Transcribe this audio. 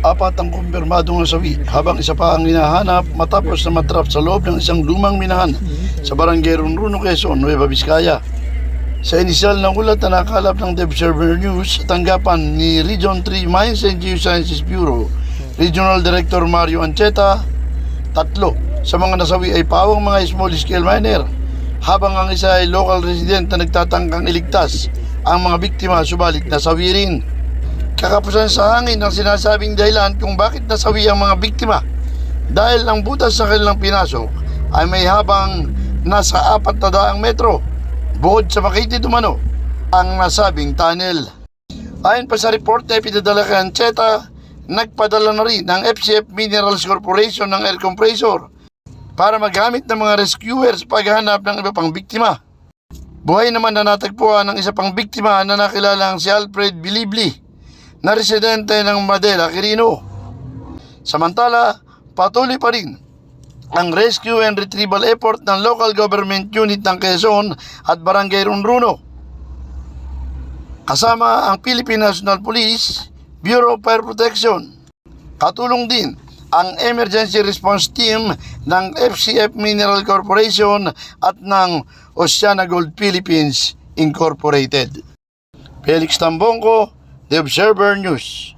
Apat ang kumpirmadong nasawi habang isa pa ang hinahanap matapos na matrap sa loob ng isang lumang minahan sa barangay Runruno, Quezon, Nueva Vizcaya. Sa inisyal na ulat na nakalap ng The Observer News tanggapan ni Region 3 Mines and Geosciences Bureau, Regional Director Mario Ancheta, tatlo sa mga nasawi ay pawang mga small scale miner habang ang isa ay local resident na nagtatangkang iligtas ang mga biktima subalit nasawi rin. Kakapusan sa hangin ang sinasabing dahilan kung bakit nasawi ang mga biktima dahil ang butas sa kanilang pinasok ay may habang nasa apat na daang metro bukod sa Makiti Dumano ang nasabing tunnel. Ayon pa sa report na ipinadala kay Ancheta, nagpadala na rin ng FCF Minerals Corporation ng air compressor para magamit ng mga rescuers paghanap ng iba pang biktima. Buhay naman na natagpuan ng isa pang biktima na nakilalang si Alfred Bilibli na residente ng Madela, Quirino. Samantala, patuloy pa rin ang rescue and retrieval effort ng local government unit ng Quezon at Barangay Runruno. Kasama ang Philippine National Police, Bureau of Fire Protection. Katulong din ang Emergency Response Team ng FCF Mineral Corporation at ng Oceana Gold Philippines Incorporated. Felix Tambongko, The Observer News.